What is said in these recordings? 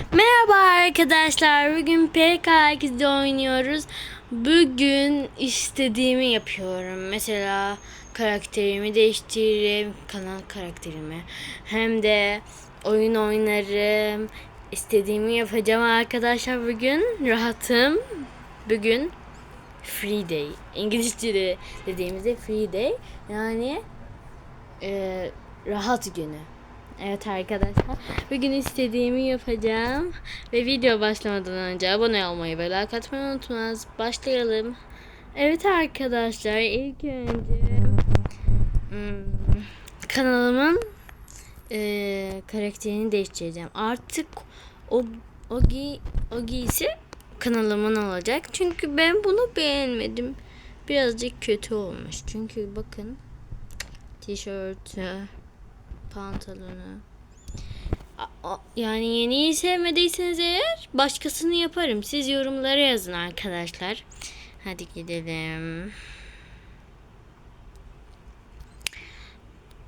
Merhaba arkadaşlar. Bugün PK2'de oynuyoruz. Bugün istediğimi yapıyorum. Mesela karakterimi değiştiririm. Kanal karakterimi. Hem de oyun oynarım. İstediğimi yapacağım arkadaşlar bugün. Rahatım. Bugün free day. İngilizce'de dediğimizde free day. Yani e, rahat günü. Evet arkadaşlar. Bugün istediğimi yapacağım. Ve video başlamadan önce abone olmayı ve like atmayı unutmaz. Başlayalım. Evet arkadaşlar ilk önce hmm, kanalımın e, karakterini değiştireceğim. Artık o Ogi Ogi'si kanalımın olacak. Çünkü ben bunu beğenmedim. Birazcık kötü olmuş. Çünkü bakın tişörtü pantolonu. Yani yeniyi sevmediyseniz eğer başkasını yaparım. Siz yorumlara yazın arkadaşlar. Hadi gidelim.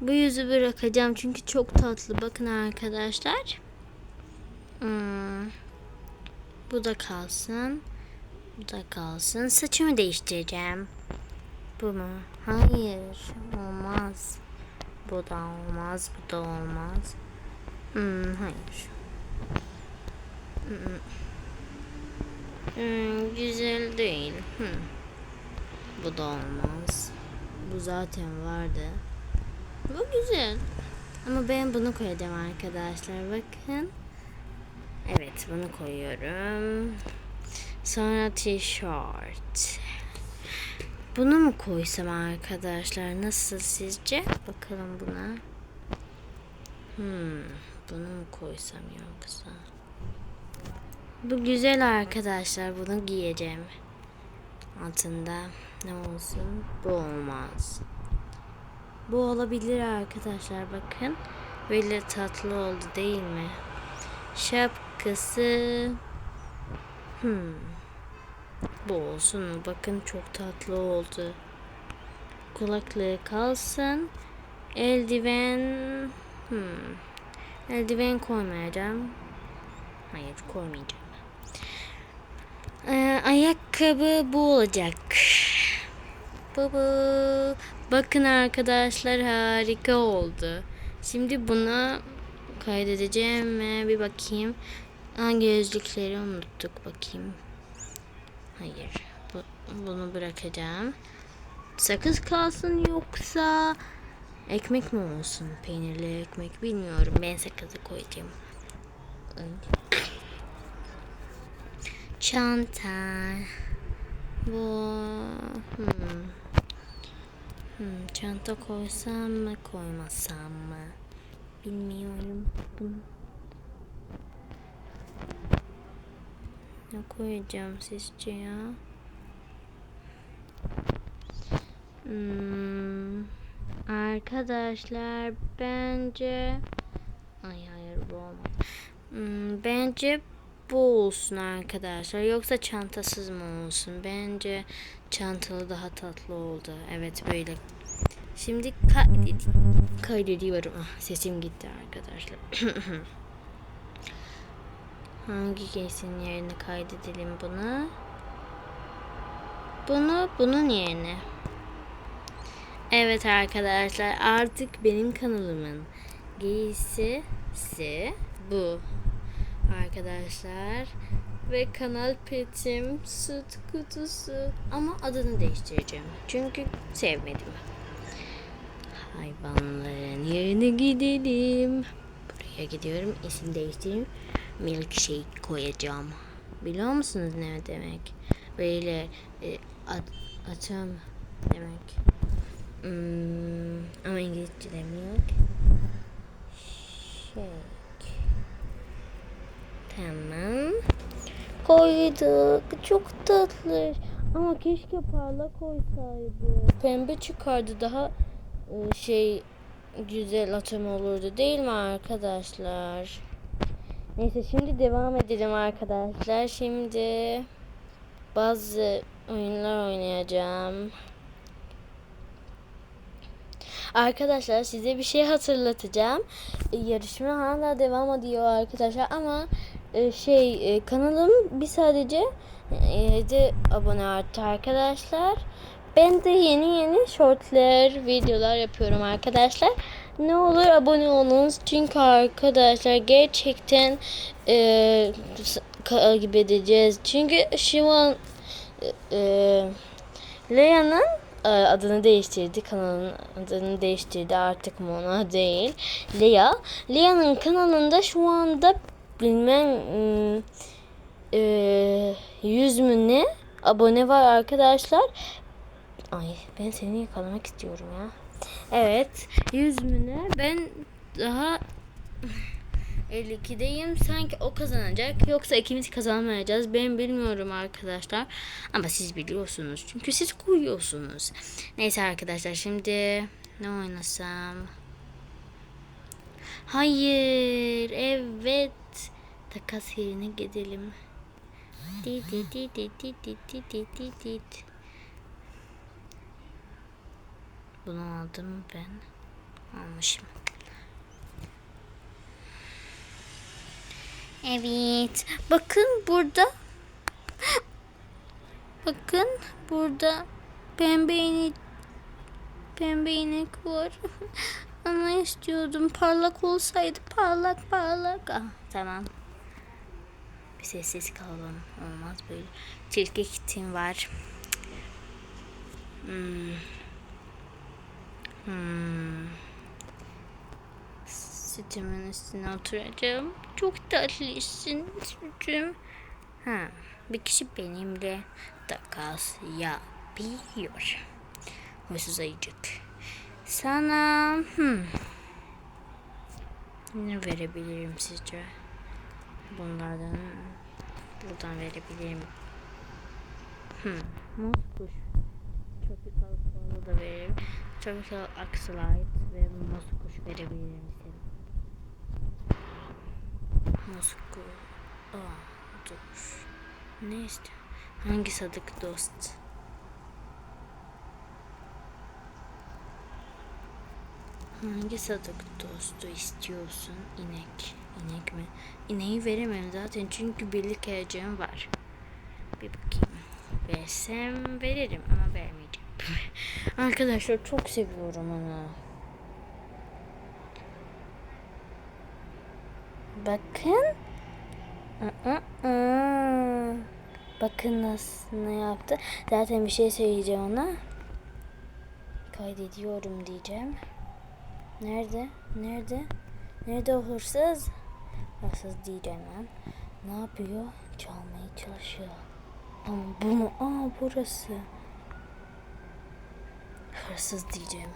Bu yüzü bırakacağım çünkü çok tatlı. Bakın arkadaşlar. Hmm. Bu da kalsın. Bu da kalsın. Saçımı değiştireceğim. Bu mu? Hayır. Olmaz. Bu da olmaz. Bu da olmaz. Hmm, hayır. Hmm. Hmm, güzel değil. Hmm. Bu da olmaz. Bu zaten vardı. Bu güzel. Ama ben bunu koyacağım arkadaşlar. Bakın. Evet bunu koyuyorum. Sonra tişört. Bunu mu koysam arkadaşlar? Nasıl sizce? Bakalım buna. Hmm, bunu mu koysam yoksa? Bu güzel arkadaşlar. Bunu giyeceğim. Altında ne olsun? Bu olmaz. Bu olabilir arkadaşlar. Bakın. Böyle tatlı oldu değil mi? Şapkası. Hmm. Bu olsun? Bakın çok tatlı oldu. Kulaklığı kalsın. Eldiven. Hmm. Eldiven koymayacağım. Hayır koymayacağım. Ee, ayakkabı bu olacak. Baba. Bakın arkadaşlar harika oldu. Şimdi buna kaydedeceğim ve bir bakayım. Hangi gözlükleri unuttuk bakayım. Hayır. Bu, bunu bırakacağım. Sakız kalsın yoksa ekmek mi olsun? Peynirli ekmek bilmiyorum. Ben sakızı koyacağım. Çanta. Bu. Hmm. Hmm, çanta koysam mı koymasam mı? Bilmiyorum. Bunu Ne koyacağım sizce ya? Hmm, arkadaşlar bence ay hayır bu olmaz. Hmm, bence bu olsun arkadaşlar. Yoksa çantasız mı olsun? Bence çantalı daha tatlı oldu. Evet böyle. Şimdi kaydediyorum. Ah, sesim gitti arkadaşlar. Hangi kesin yerine kaydedelim bunu? Bunu bunun yerine. Evet arkadaşlar artık benim kanalımın giysisi bu. Arkadaşlar ve kanal petim süt kutusu ama adını değiştireceğim. Çünkü sevmedim. Hayvanların yerine gidelim. Buraya gidiyorum. isim değiştireyim milkshake koyacağım. Biliyor musunuz ne demek? Böyle e, at, atım demek. Hmm, ama İngilizce demiyor. Shake. Tamam. Koyduk. Çok tatlı. Ama keşke parlak koysaydı. Pembe çıkardı daha e, şey güzel atım olurdu değil mi arkadaşlar? Neyse şimdi devam edelim arkadaşlar. Şimdi bazı oyunlar oynayacağım. Arkadaşlar size bir şey hatırlatacağım. E, Yarışma hala devam ediyor arkadaşlar ama e, şey e, kanalım bir sadece e, 7 abone arttı arkadaşlar. Ben de yeni yeni shortlar, videolar yapıyorum arkadaşlar. Ne olur abone olun çünkü arkadaşlar gerçekten e, takip edeceğiz. Çünkü şu an e, e, Lea'nın e, adını değiştirdi. Kanalın adını değiştirdi. Artık Mona değil. Lea. Lea'nın kanalında şu anda bilmem ım, e, 100 mü ne abone var arkadaşlar. Ay ben seni yakalamak istiyorum ya. Evet 100 mü ne? Ben daha 52'deyim. Sanki o kazanacak. Yoksa ikimiz kazanmayacağız. Ben bilmiyorum arkadaşlar. Ama siz biliyorsunuz. Çünkü siz koyuyorsunuz. Neyse arkadaşlar şimdi ne oynasam? Hayır. Evet. Takas yerine gidelim. Di di di di di di di di di Bunu aldım ben. Almışım. Evet. Bakın burada. Bakın burada pembe inek pembe inek var. Ama istiyordum parlak olsaydı parlak parlak. Ah, tamam. Bir sessiz kalalım. Olmaz böyle. Tilki kitim var. Hmm. Hmm. Sütümün üstüne oturacağım. Çok tatlısın sütüm. Ha, bir kişi benimle takas yapıyor. Huysuz ayıcık. Sana hmm, ne verebilirim sizce? Bunlardan buradan verebilirim. Hmm, muz kuş. Tropical kola da veririm. Tropical Axolite ve muz kuş verebilirim size. Muz kuş. Aa, dur. Ne istiyor? Hangi sadık dost? Hangi sadık dostu istiyorsun? İnek. İnek mi? İneği veremem zaten çünkü birlik heyecanım var. Bir bakayım. Versem veririm ama vermeyeceğim. Arkadaşlar çok seviyorum onu. Bakın. Aa, aa. Bakın nasıl ne yaptı. Zaten bir şey söyleyeceğim ona. Kaydediyorum diyeceğim. Nerede? Nerede? Nerede o hırsız? Hırsız diyeceğim ben. Ne yapıyor? Çalmaya çalışıyor. Ama bu mu? Aa burası. Hırsız diyeceğim.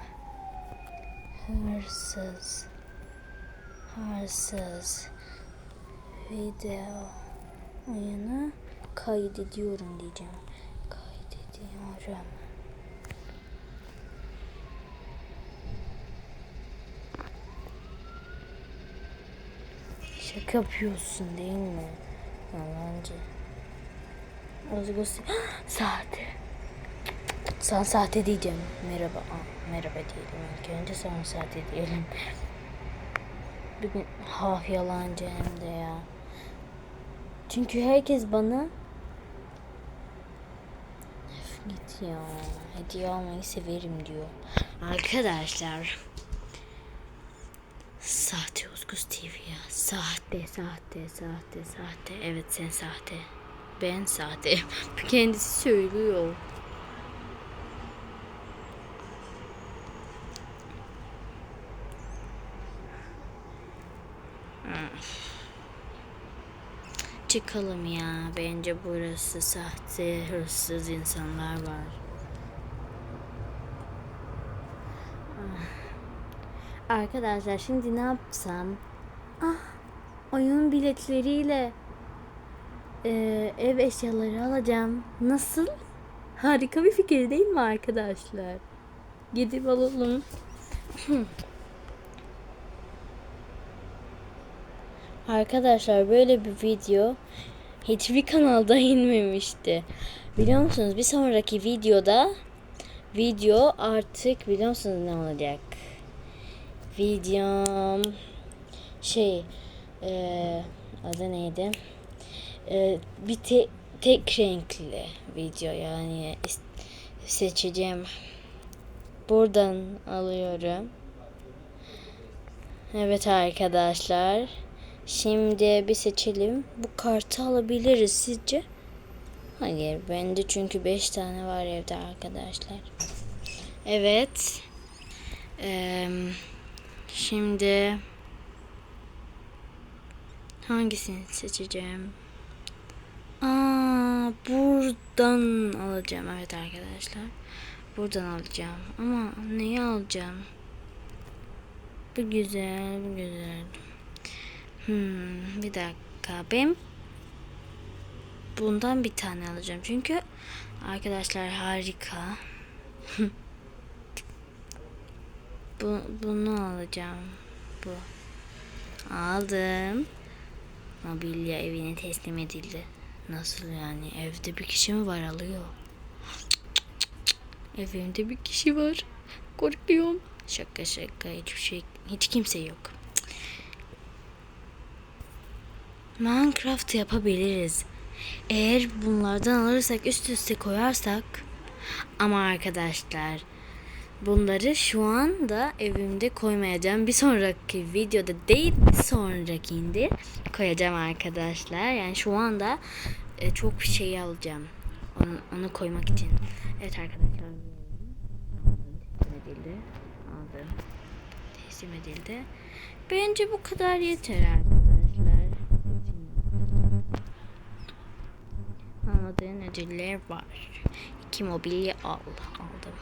Hırsız. Hırsız. Video oyunu kaydediyorum diyeceğim. Kaydediyorum. Şaka yapıyorsun değil mi? Yalancı. Özgür sahte. Sana sahte diyeceğim. Merhaba. Aa, merhaba diyelim. İlk önce sonra sahte diyelim. Bugün ha yalancı hem de ya. Çünkü herkes bana git ya. Hediye almayı severim diyor. Arkadaşlar. Sahte Uzguz TV ya. Sahte, sahte, sahte, sahte. Evet sen sahte. Ben sahte. Kendisi söylüyor. Çıkalım ya. Bence burası sahte, hırsız insanlar var. Ah. Arkadaşlar şimdi ne yapsam? Ah, oyun biletleriyle e, ev eşyaları alacağım. Nasıl? Harika bir fikir değil mi arkadaşlar? Gidip alalım. Arkadaşlar böyle bir video hiçbir kanalda inmemişti. Biliyor musunuz bir sonraki videoda video artık biliyor musunuz ne olacak? Videom şey e, adı neydi? Ee, bir te- tek renkli video yani seçeceğim. Buradan alıyorum. Evet arkadaşlar. Şimdi bir seçelim. Bu kartı alabiliriz sizce? Hayır bende çünkü 5 tane var evde arkadaşlar. Evet. Eee, şimdi hangisini seçeceğim? Aa, buradan alacağım evet arkadaşlar. Buradan alacağım. Ama neyi alacağım? Bu güzel, bu güzel. Hmm, bir dakika. Ben bundan bir tane alacağım. Çünkü arkadaşlar harika. bu, bunu alacağım. Bu. Aldım. Mobilya evine teslim edildi. Nasıl yani? Evde bir kişi mi var alıyor? Evimde bir kişi var. Korkuyorum. Şaka şaka hiçbir şey hiç kimse yok. Minecraft yapabiliriz. Eğer bunlardan alırsak üst üste koyarsak ama arkadaşlar bunları şu anda evimde koymayacağım. Bir sonraki videoda değil bir sonrakinde koyacağım arkadaşlar. Yani şu anda e, çok şey alacağım. Onu, onu koymak için. Evet arkadaşlar. Teslim edildi. Aldım. Teslim edildi. Bence bu kadar yeter arkadaşlar. Anladığın ödüller var. İki mobilya al, aldım.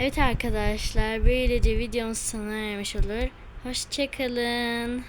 Evet arkadaşlar böylece videomuz sona ermiş olur. Hoşçakalın.